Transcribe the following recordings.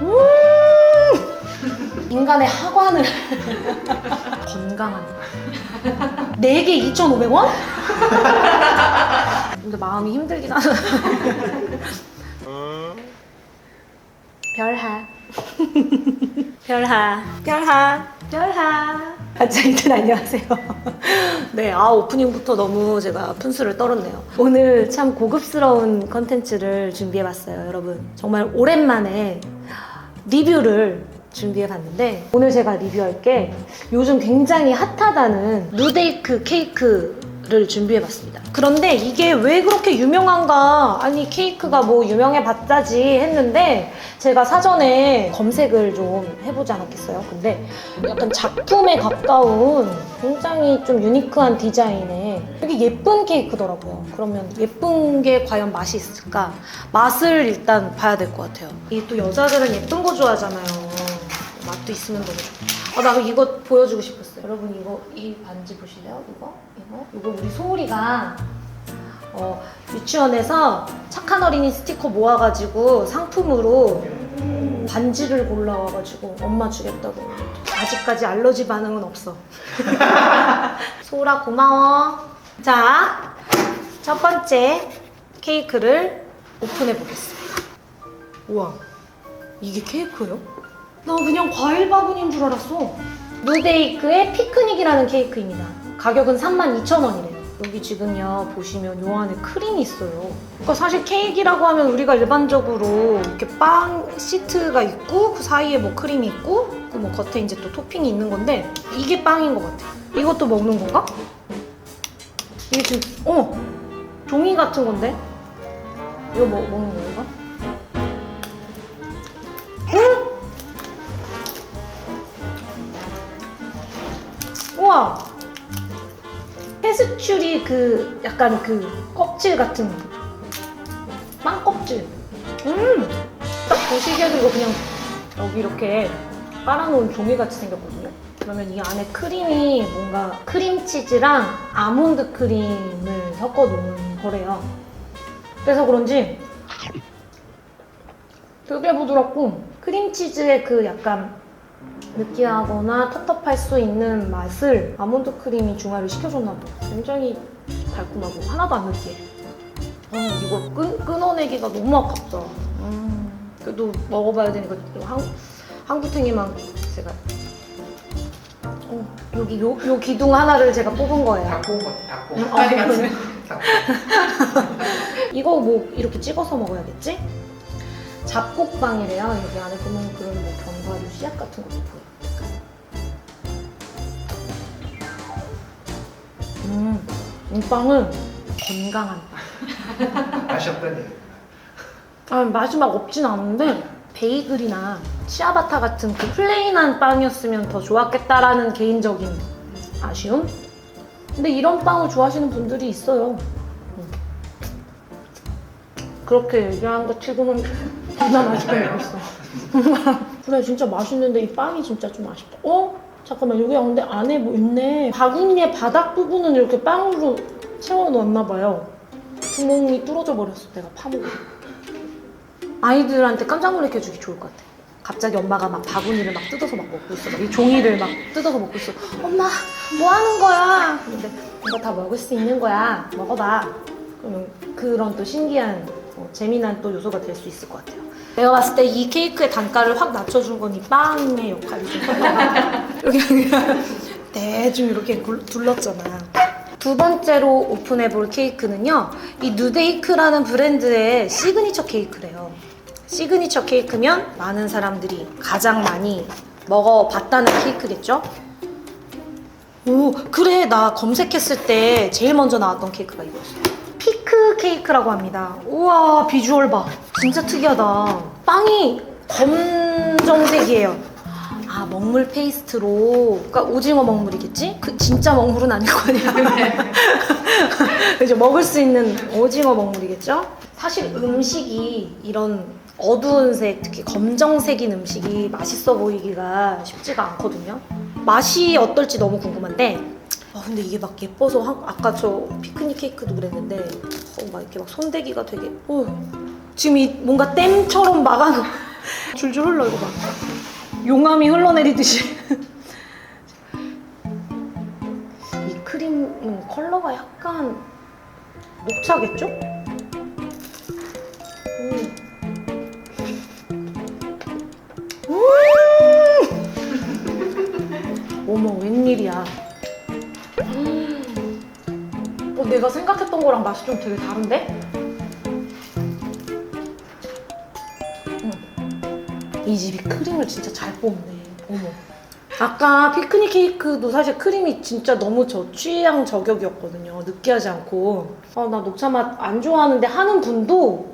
음! 인간의 하관을. 건강한 4개 2,500원? 근데 마음이 힘들긴 하다. 별하. 별하. 별하. 별하. 반장님들 안녕하세요. 네, 아 오프닝부터 너무 제가 분수를 떨었네요. 오늘 참 고급스러운 컨텐츠를 준비해봤어요 여러분. 정말 오랜만에 리뷰를 준비해 봤는데 오늘 제가 리뷰할 게 요즘 굉장히 핫하다는 누데이크 케이크 를 준비해봤습니다. 그런데 이게 왜 그렇게 유명한가? 아니 케이크가 뭐 유명해봤자지 했는데 제가 사전에 검색을 좀 해보지 않았겠어요? 근데 약간 작품에 가까운 굉장히 좀 유니크한 디자인의 되게 예쁜 케이크더라고요. 그러면 예쁜 게 과연 맛이 있을까? 맛을 일단 봐야 될 것 같아요. 이또 여자들은 예쁜 거 좋아하잖아요. 맛도 있으면 너무 좋고. 아, 나 이거 보여주고 싶었어요. 여러분 이거 이 반지 보실래요? 이거? 이거? 우리 소울이가 어, 유치원에서 착한 어린이 스티커 모아가지고 상품으로 반지를 골라와가지고 엄마 주겠다고. 아직까지 알러지 반응은 없어. 소울아 고마워. 자, 첫 번째 케이크를 오픈해 보겠습니다. 우와, 이게 케이크예요? 나 그냥 과일 바구니인 줄 알았어. 누데이크의 피크닉이라는 케이크입니다. 가격은 32,000원이래요. 여기 지금요 보시면 요 안에 크림이 있어요. 그러니까 사실 케이크라고 하면 우리가 일반적으로 이렇게 빵 시트가 있고 그 사이에 뭐 크림이 있고 그 뭐 겉에 이제 또 토핑이 있는 건데 이게 빵인 것 같아. 이것도 먹는 건가? 이게 지금 어 종이 같은 건데 이거 뭐 먹는 건가? 우와! 페스츄리 그 약간 그 껍질 같은 빵 껍질. 음! 딱 보시기에도 이거 그냥 여기 이렇게 깔아놓은 종이같이 생겼거든요. 그러면 이 안에 크림이 뭔가 크림치즈랑 아몬드 크림을 섞어 놓은 거래요. 그래서 그런지 되게 부드럽고 크림치즈의 그 약간 느끼하거나 텁텁할 수 있는 맛을 아몬드 크림이 중화를 시켜줬나 봐. 굉장히 달콤하고 하나도 안 느끼해. 아, 이거 끈, 끊어내기가 너무 아깝다. 음, 그래도 먹어봐야 되니까 이거 한, 한구탱이만 제가 어, 여기 요, 요 기둥 하나를 제가 뽑은 거예요. 다 뽑은 거, 다 뽑은 음, 거. 아, 이거 뭐 이렇게 찍어서 먹어야겠지? 잡곡빵이래요. 여기 안에 보면 그런 뭐 견과류 씨앗 같은 것도 보여. 음, 이 빵은 건강한 빵. 맛이 없다니. 아, 맛이 막 없진 않은데 베이글이나 치아바타 같은 그 플레인한 빵이었으면 더 좋았겠다라는 개인적인 아쉬움? 근데 이런 빵을 좋아하시는 분들이 있어요. 음. 그렇게 얘기하는 거 치고는 진짜 맛있게 먹었어. 그래 진짜 맛있는데 이 빵이 진짜 좀 아쉽다. 어? 잠깐만 여기 근데 안에 뭐 있네. 바구니의 바닥 부분은 이렇게 빵으로 채워놨나 봐요. 구멍이 뚫어져 버렸어. 내가 파먹어. 아이들한테 깜짝 놀래켜 주기 좋을 것 같아. 갑자기 엄마가 막 바구니를 막 뜯어서 막 먹고 있어. 막 이 종이를 막 뜯어서 먹고 있어. 엄마, 뭐 하는 거야? 근데 이거 다 먹을 수 있는 거야. 먹어봐. 그러면 그런 또 신기한, 어, 재미난 또 요소가 될 수 있을 것 같아요. 내가 봤을 때 이 케이크의 단가를 확 낮춰준 건 이 빵의 역할이 좀 컸다. 여기 그냥 대충 이렇게 굴- 둘렀잖아. 두 번째로 오픈해 볼 케이크는요. 이 누데이크라는 브랜드의 시그니처 케이크래요. 시그니처 케이크면 많은 사람들이 가장 많이 먹어봤다는 케이크겠죠? 오, 그래. 나 검색했을 때 제일 먼저 나왔던 케이크가 이거였어. 피크 케이크라고 합니다. 우와, 비주얼 봐. 진짜 특이하다. 빵이 검정색이에요. 아, 먹물 페이스트로. 그러니까 오징어 먹물이겠지? 그 진짜 먹물은 아닐 거냐. 그죠? 먹을 수 있는 오징어 먹물이겠죠? 사실 음식이 이런 어두운 색, 특히 검정색인 음식이 맛있어 보이기가 쉽지가 않거든요. 맛이 어떨지 너무 궁금한데, 아 근데 이게 막 예뻐서 한- 아까 저 피크닉 케이크도 그랬는데, 어, 막 이렇게 막 손대기가 되게, 어, 지금 이 뭔가 댐처럼 막아놓은 줄줄 흘러 이거 봐. 용암이 흘러내리듯이. 이 크림은 컬러가 약간 녹차겠죠? 음. 음! 어머 웬일이야. 내가 생각했던 거랑 맛이 좀 되게 다른데? 이 집이 크림을 진짜 잘 뽑네. 어머. 아까 피크닉 케이크도 사실 크림이 진짜 너무 저 취향 저격이었거든요. 느끼하지 않고. 아, 나 녹차 맛 안 좋아하는데 하는 분도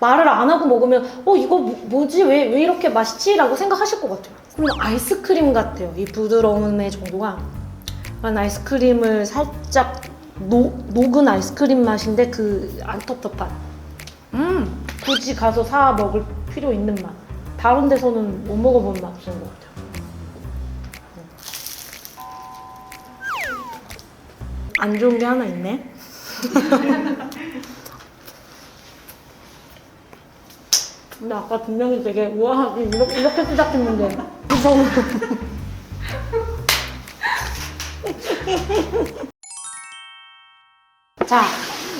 말을 안 하고 먹으면 어 이거 뭐, 지 왜, 왜 이렇게 맛있지? 라고 생각하실 것 같아요. 그럼 아이스크림 같아요. 이 부드러움의 정도가. 난 아이스크림을 살짝 노, 녹은 아이스크림 맛인데 그 안 텁텁한. 음 굳이 가서 사 먹을 필요 있는 맛. 다른 데서는 못 먹어본 맛인 것 같아요. 안 좋은 게 하나 있네. 근데 아까 분명히 되게 우아하게 이렇게, 이렇게 시작했는데 무서워. 자,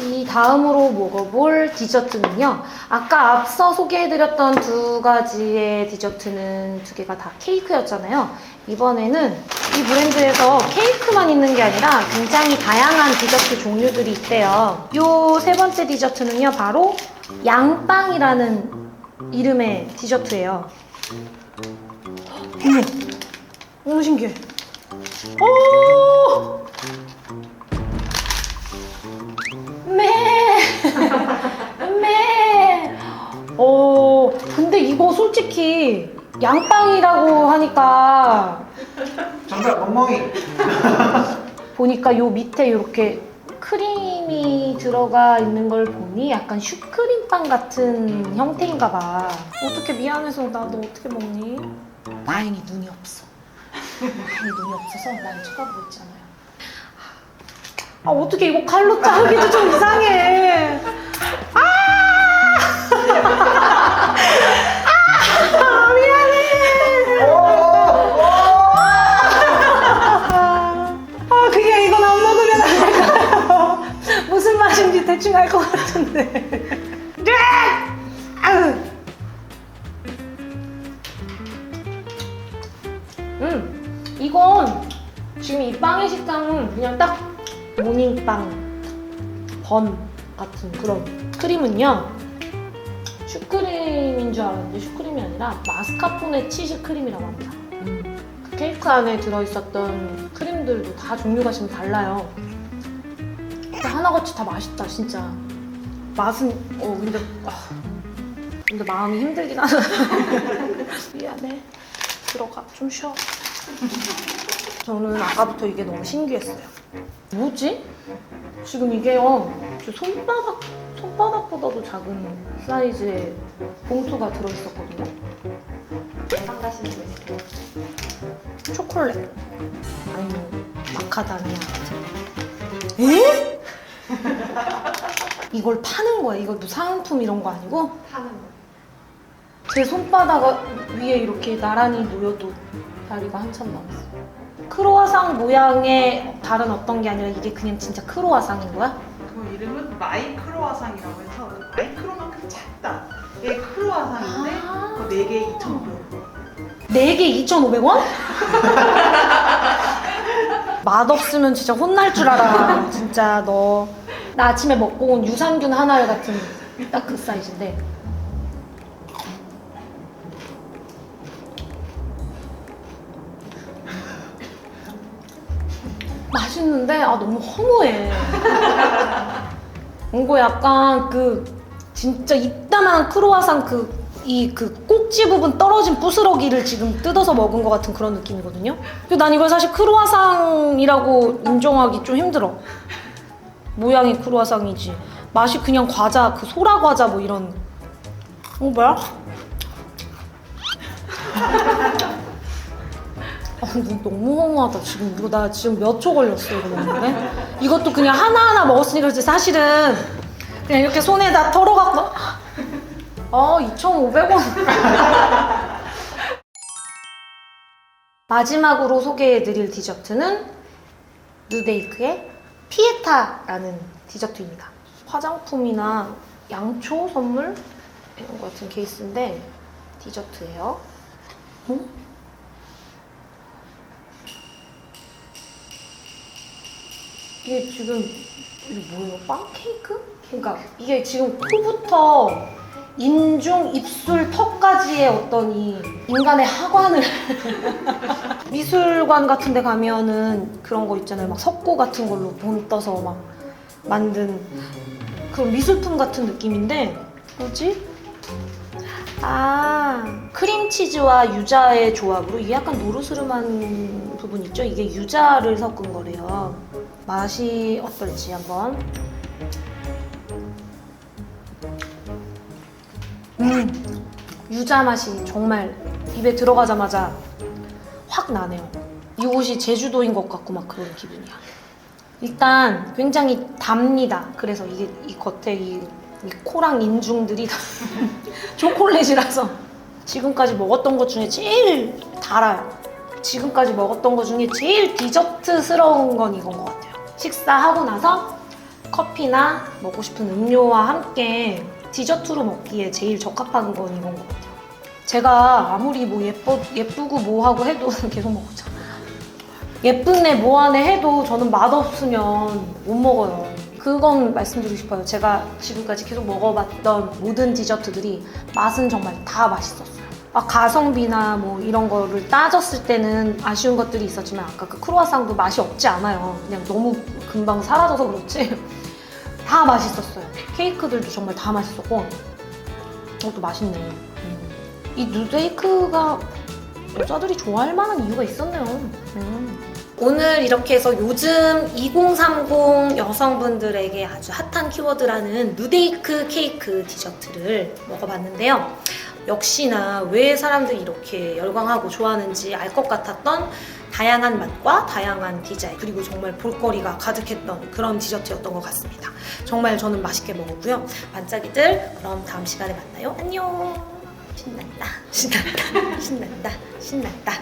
이 다음으로 먹어볼 디저트는요. 아까 앞서 소개해드렸던 두 가지의 디저트는 두 개가 다 케이크였잖아요. 이번에는 이 브랜드에서 케이크만 있는 게 아니라 굉장히 다양한 디저트 종류들이 있대요. 요 세 번째 디저트는요, 바로 양빵이라는 이름의 디저트예요. 어머, 너무 신기해. 오! 매! 매! 어, 근데 이거 솔직히 양빵이라고 하니까 정답 멍멍이 보니까 요 밑에 이렇게 크림이 들어가 있는 걸 보니 약간 슈크림빵 같은 형태인가 봐. 어떻게 미안해서 나 너 어떻게 먹니? 다행히 눈이 없어. 다행히 눈이 없어서 날 쳐다보고 있잖아요. 아 어떻게 이거 칼로 자르기도 좀 이상해. 아! 아 미안해. 아 그냥 이건 안 먹으면 안 될까요? 무슨 맛인지 대충 알 것 같은데. 번 같은 그런 크림은요 슈크림인 줄 알았는데 슈크림이 아니라 마스카포네 치즈 크림이라고 합니다. 그 케이크 안에 들어있었던 크림들도 다 종류가 지금 달라요. 하나같이 다 맛있다 진짜. 맛은 어 근데 아, 근데 마음이 힘들긴 하다. 미안해. 들어가 좀 쉬어. 저는 아까부터 이게 너무 신기했어요. 뭐지? 지금 이게요, 저 손바닥, 손바닥보다도 작은 사이즈의 봉투가 들어있었거든요. 한 가지는 있어요. 초콜릿. 아니면 마카다미아. 에? 이걸 파는 거야. 이거 뭐 사은품 이런 거 아니고? 파는 거. 제 손바닥 위에 이렇게 나란히 놓여도 다리가 한참 남았어. 크로아상 모양의 다른 어떤 게 아니라 이게 그냥 진짜 크로아상인 거야? 그 이름은 마이크로와상이라고 해서 그 마이크로만큼 작다. 이게 크로와상인데 아. 그 4개에 2,500원. 4개 2,500원? 맛없으면 진짜 혼날 줄 알아. 진짜 너. 나 아침에 먹고 온 유산균 하나를 같은 딱 그 사이즈인데. 맛있는데 아 너무 허무해. 이거 약간 그 진짜 이따만한 크로와상 그 이 그 꼭지 부분 떨어진 부스러기를 지금 뜯어서 먹은 것 같은 그런 느낌이거든요. 난 이걸 사실 크로와상이라고 인정하기 좀 힘들어. 모양이 크로와상이지. 맛이 그냥 과자, 그 소라 과자 뭐 이런. 어 뭐야? 아, 근데 너무 허무하다. 지금 이거 나 지금 몇 초 걸렸어 이거 먹는데. 이것도 그냥 하나하나 먹었으니까 그렇지 사실은 그냥 이렇게 손에다 털어갖고 아 2,500원 마지막으로 소개해드릴 디저트는 누데이크의 피에타라는 디저트입니다. 화장품이나 양초 선물 이런 거 같은 케이스인데 디저트예요. 음? 이게 지금 이게 뭐예요? 빵 케이크? 그러니까 이게 지금 코부터 인중, 입술, 턱까지의 어떤 이 인간의 하관을 미술관 같은 데 가면은 그런 거 있잖아요. 막 석고 같은 걸로 돈 떠서 막 만든 그런 미술품 같은 느낌인데 뭐지? 아 크림치즈와 유자의 조합으로 이게 약간 노르스름한 부분 있죠? 이게 유자를 섞은 거래요. 맛이 어떨지 한번 음 유자 맛이 정말 입에 들어가자마자 확 나네요. 이곳이 제주도인 것 같고 막 그런 기분이야. 일단 굉장히 답니다. 그래서 이게 이 겉에 이, 이 코랑 인중들이 다 초콜릿이라서 지금까지 먹었던 것 중에 제일 달아요. 지금까지 먹었던 것 중에 제일 디저트스러운 건 이건 것 같아요. 식사하고 나서 커피나 먹고 싶은 음료와 함께 디저트로 먹기에 제일 적합한 건 이건 것 같아요. 제가 아무리 뭐 예뻐, 예쁘고 뭐하고 해도 계속 먹자. 예쁜애 뭐하네 해도 저는 맛없으면 못 먹어요. 그건 말씀드리고 싶어요. 제가 지금까지 계속 먹어봤던 모든 디저트들이 맛은 정말 다 맛있었어요. 막 가성비나 뭐 이런 거를 따졌을 때는 아쉬운 것들이 있었지만 아까 그 크로와상도 맛이 없지 않아요. 그냥 너무 금방 사라져서 그렇지. 다 맛있었어요. 케이크들도 정말 다 맛있었고 이것도 맛있네. 음. 이 누데이크가 여자들이 좋아할 만한 이유가 있었네요. 음. 오늘 이렇게 해서 요즘 2030 여성분들에게 아주 핫한 키워드라는 누데이크 케이크 디저트를 먹어봤는데요. 역시나 왜 사람들이 이렇게 열광하고 좋아하는지 알 것 같았던 다양한 맛과 다양한 디자인 그리고 정말 볼거리가 가득했던 그런 디저트였던 것 같습니다. 정말 저는 맛있게 먹었고요. 반짝이들 그럼 다음 시간에 만나요. 안녕. 신난다. 신난다. 신난다. 신난다.